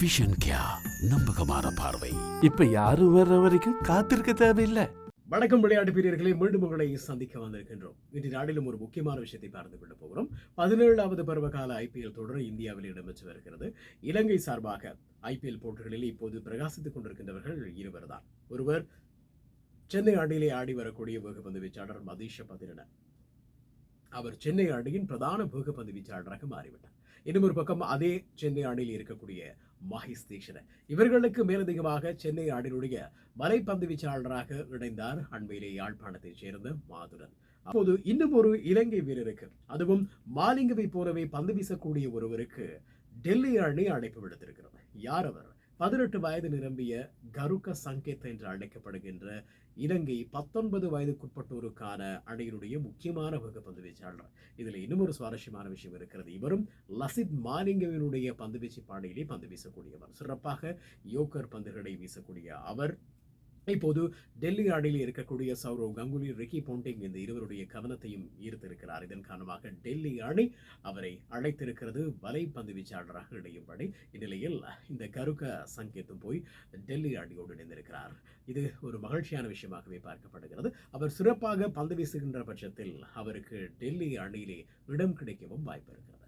Vision கியா நம்பகமான பார்வை. இப்ப யாரும் வர்ற வரைக்கும் காத்திருக்க தேவையில்லை. வணக்கம் விளையாட்டு பிரியர்களை மீண்டும் உங்களை சந்திக்க வந்திருக்கின்றோம். இன்று நாளிலும் ஒரு முக்கியமான விஷயத்தை பார்த்து கொள்ள போகிறோம். பதினேழாவது பருவகால ஐபிஎல் தொடர் இந்தியாவில் இடம்பெற்று வருகிறது. இலங்கை சார்பாக ஐபிஎல் போட்டிகளில் இப்போது பிரகாசித்துக் கொண்டிருக்கின்றவர்கள் இருவர் தான் ஒருவர் சென்னை அணியிலே ஆடி வரக்கூடிய வேகப்பந்து வீச்சாளர் மதீஷ பதிரன அவர் சென்னை அணியின் பிரதான வேகப்பந்து வீச்சாளராக மாறிவிட்டார். இன்னும் ஒரு பக்கம் அதே சென்னை அணியில் இருக்கக்கூடிய மஹேஷ் இவர்களுக்கு மேலதிகமாக சென்னை நாடினுடைய வலைப்பந்து வீச்சாளராக இணைந்தார் அண்மையிலே யாழ்ப்பாணத்தைச் சேர்ந்த மாதுரன். அப்போது இன்னும் ஒரு இலங்கை வீரருக்கு அதுவும் மாலிங்கவை போலவே பந்து வீசக்கூடிய ஒருவருக்கு டெல்லி அணி அழைப்பு விடுத்திருக்கிறது. யார் அவர்? பதினெட்டு வயது நிரம்பிய கருக்க சங்கேத் என்று அழைக்கப்படுகின்ற இலங்கை பத்தொன்பது வயதுக்குட்பட்டோருக்கான அணியினுடைய முக்கியமான வகுப்பந்து வீச்சாளர். இதில் இன்னும் ஒரு சுவாரஸ்யமான விஷயம் இருக்கிறது. இவரும் லசித் மாலிங்கவினுடைய பந்து வீச்சு பாடையிலே பந்து வீசக்கூடியவர். சிறப்பாக யோக்கர் பந்துகளை வீசக்கூடிய அவர் இப்போது டெல்லி அணியில் இருக்கக்கூடிய சௌரவ் கங்குலி ரிக்கி போண்டிங் இந்த இருவருடைய கவனத்தையும் ஈர்த்திருக்கிறார். இதன் காரணமாக டெல்லி அணி அவரை அழைத்திருக்கிறது. வலைப்பந்து வீச்சாளராக இணையும்படி இந்நிலையில் இந்த கருக்க சங்கேத்தும் போய் டெல்லி அணியோடு இணைந்திருக்கிறார். இது ஒரு மகிழ்ச்சியான விஷயமாகவே பார்க்கப்படுகிறது. அவர் சிறப்பாக பந்து வீசுகின்ற பட்சத்தில் அவருக்கு டெல்லி அணியிலே இடம் கிடைக்கவும் வாய்ப்பு இருக்கிறது.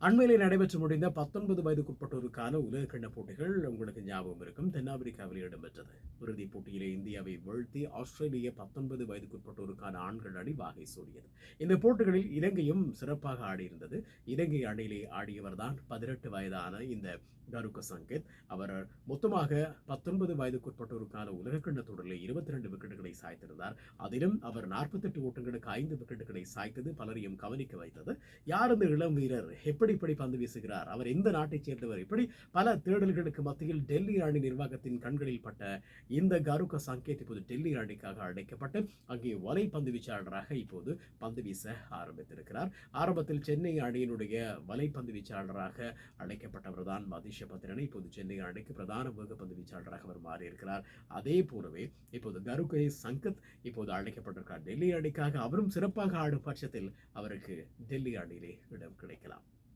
அண்மையில் நடைபெற்று முடிந்த பத்தொன்பது வயதுக்குட்பட்டோருக்கான உலகக்கிண்ண போட்டிகள் உங்களுக்கு ஞாபகம் இருக்கும். தென்னாப்பிரிக்காவில் இடம்பெற்றது. இறுதிப் போட்டியிலே இந்தியாவை வீழ்த்தி ஆஸ்திரேலிய பத்தொன்பது வயதுக்குட்பட்டோருக்கான ஆண்கள் அணி வாகை சூடியது. இந்த போட்டிகளில் இலங்கையும் சிறப்பாக ஆடியிருந்தது. இலங்கை அணியிலே ஆடியவர் தான் பதினெட்டு வயதான இந்த கருக்க சங்கேத். அவர் மொத்தமாக பத்தொன்பது வயதுக்குட்பட்டோருக்கான உலகக்கிண்ண தொடரில் இருபத்தி ரெண்டு விக்கெட்டுகளை சாய்த்திருந்தார். அதிலும் அவர் நாற்பத்தெட்டு ஓட்டங்களுக்கு ஐந்து விக்கெட்டுகளை சாய்த்தது. பலரையும் கவனிக்க வைத்தது. யார் இந்த இளம் வீரர்? எப்படி இப்படி பந்து வீசுகிறார்? அவர் எந்த நாட்டைச் சேர்ந்தவர்? இப்படி பல தேடல்களுக்கு மத்தியில் டெல்லி அணி நிர்வாகத்தின் கண்களில் பட்ட இந்த கருக்க சங்கேத் இப்போது டெல்லி அணிக்காக அழைக்கப்பட்டு அங்கே வலை பந்து வீச்சாளராக இப்போது பந்து வீச ஆரம்பித்திருக்கிறார். ஆரம்பத்தில் சென்னை அணியினுடைய வலைப்பந்து வீச்சாளராக அழைக்கப்பட்டவர் தான் மதிஷ பத்திரனை இப்போது சென்னை அணிக்கு பிரதான வேகப்பந்து வீச்சாளராக அவர் மாறியிருக்கிறார். அதே போலவே இப்போது கருக்கை சங்கத் இப்போது அழைக்கப்பட்டிருக்கிறார். டெல்லி அணிக்காக அவரும் சிறப்பாக ஆடும் பட்சத்தில் அவருக்கு டெல்லி அணியிலே இடம் கிடைக்கலாம்.